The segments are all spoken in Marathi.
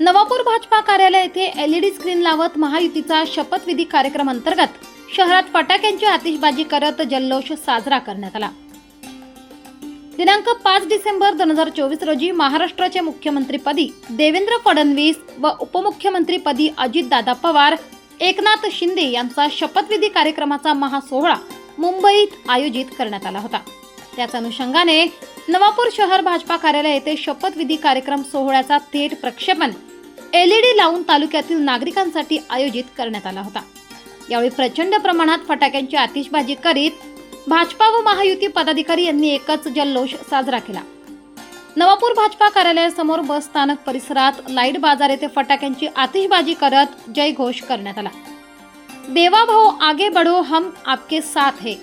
नवापूर भाजपा कार्यालय येथे एलईडी स्क्रीन लावत महायुतीचा शपथविधी कार्यक्रम अंतर्गत शहरात फटाक्यांची आतिषबाजी करत जल्लोष साजरा करण्यात आला. दिनांक पाच डिसेंबर दोन हजार चोवीस रोजी महाराष्ट्राचे मुख्यमंत्रीपदी देवेंद्र फडणवीस व उपमुख्यमंत्रीपदी अजितदादा पवार एकनाथ शिंदे यांचा शपथविधी कार्यक्रमाचा महासोहळा मुंबईत आयोजित करण्यात आला होता. त्याच अनुषंगाने नवापूर शहर भाजपा कार्यालय येथे शपथविधी कार्यक्रम सोहळ्याचा थेट प्रक्षेपण एलईडी लावून तालुक्यातील नागरिकांसाठी आयोजित करण्यात आला होता. यावेळी प्रचंड प्रमाणात फटाक्यांची आतिषबाजी करीत भाजपा व महायुती पदाधिकारी यांनी एकच जल्लोष साजरा केला. नवापूर भाजपा कार्यालयासमोर बस स्थानक परिसरात लाइट बाजार येथे फटाक्यांची आतिषबाजी करत जयघोष करण्यात आला. देवा भाऊ आगे बढो हम आपके साथ है.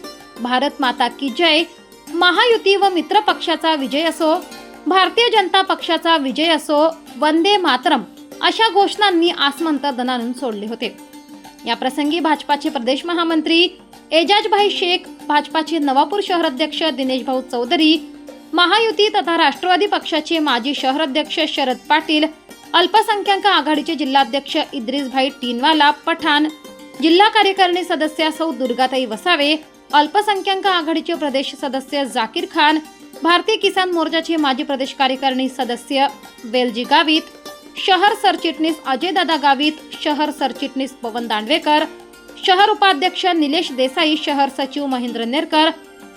भारत माता की जय. महायुती व मित्र पक्षाचा विजय असो भारतीय जनता पक्षाचा विजय असो वंदे मातरम अशा घोषणांनी आसमंत दणानून सोडले होते. या प्रसंगी भाजपाचे प्रदेश महामंत्री एजाजभाई शेख भाजपाचे नवापूर शहराध्यक्ष दिनेशभाऊ चौधरी महायुती तथा राष्ट्रवादी पक्षाचे माजी शहराध्यक्ष शरद पाटील अल्पसंख्याक आघाडीचे जिल्हाध्यक्ष इद्रिसभाई टीनवाला पठाण जिल्हा कार्यकारिणी सदस्य सौ दुर्गाताई वसावे अल्पसंख्याक आघाडीचे प्रदेश सदस्य जाकीर खान भारतीय किसान मोर्चाचे माजी प्रदेश कार्यकारिणी सदस्य वेलजी गावित शहर सरचिटणीस अजयदादा गावित शहर सरचिटणीस पवन दांडवेकर शहर उपाध्यक्ष निलेश देसाई शहर सचिव महेंद्र नेरकर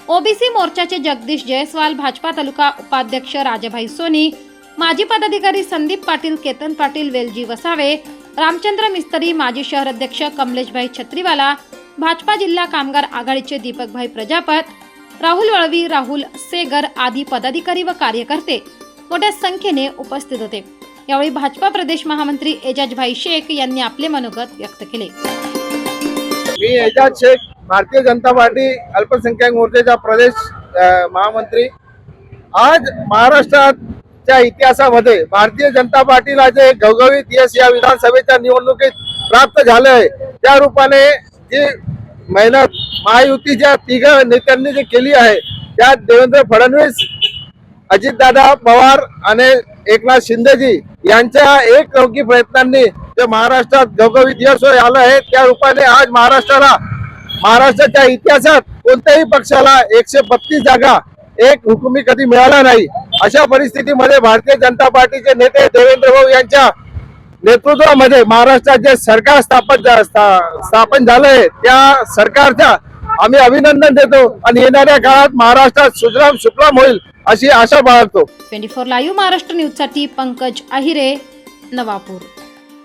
ओबीसी मोर्चाचे जगदीश जयस्वाल भाजपा तालुका उपाध्यक्ष राजाभाई सोनी माजी पदाधिकारी संदीप पाटील केतन पाटील वेलजी वसावे रामचंद्र मिस्त्री माजी शहर अध्यक्ष कमलेशभाई छत्रीवाला भाजपा जिल्हा कामगार आघाडीचे दीपकभाई प्रजापत राहुल वळवी राहुल सेगर आदी पदाधिकारी व कार्यकर्ते मोठ्या संख्येने उपस्थित होते. यावेळी भाजपा प्रदेश महामंत्री एजाजभाई शेख यांनी आपले मनोगत व्यक्त केले. मी एजाज शेख भारतीय जनता पार्टी अल्पसंख्याक मोर्चाचा प्रदेश महामंत्री. आज महाराष्ट्राच्या इतिहासामध्ये भारतीय जनता पार्टीला जे घवघवीत यश या विधानसभेच्या निवडणुकीत प्राप्त झाले आहे त्या रूपाने जी मेहनत महायुतीच्या तिघ नेत्यांनी जी केली आहे त्यात देवेंद्र फडणवीस अजितदादा पवार आणि एकनाथ शिंदेजी यांच्या एक लौकिक प्रयत्नांनी जे महाराष्ट्रात घवघवीत यश आलं आहे त्या रूपाने आज महाराष्ट्राला महाराष्ट्राच्या इतिहासात कोणत्याही पक्षाला एकशे बत्तीस जागा एक हुकुमी कधी मिळाला नाही. अशा परिस्थितीमध्ये भारतीय जनता पार्टीचे नेते देवेंद्र भाऊ यांच्या नेतृत्वामध्ये महाराष्ट्रात जे सरकार स्थापन झा- स्था- स्थापन झालंय त्या सरकारच्या आम्ही अभिनंदन देतो आणि येणाऱ्या काळात महाराष्ट्रात सुजलाम सुफलाम होईल अशी आशा बाळगतो. ट्वेंटी फोर लाईव्ह महाराष्ट्र न्यूजसाठी पंकज आहिरे नवापूर.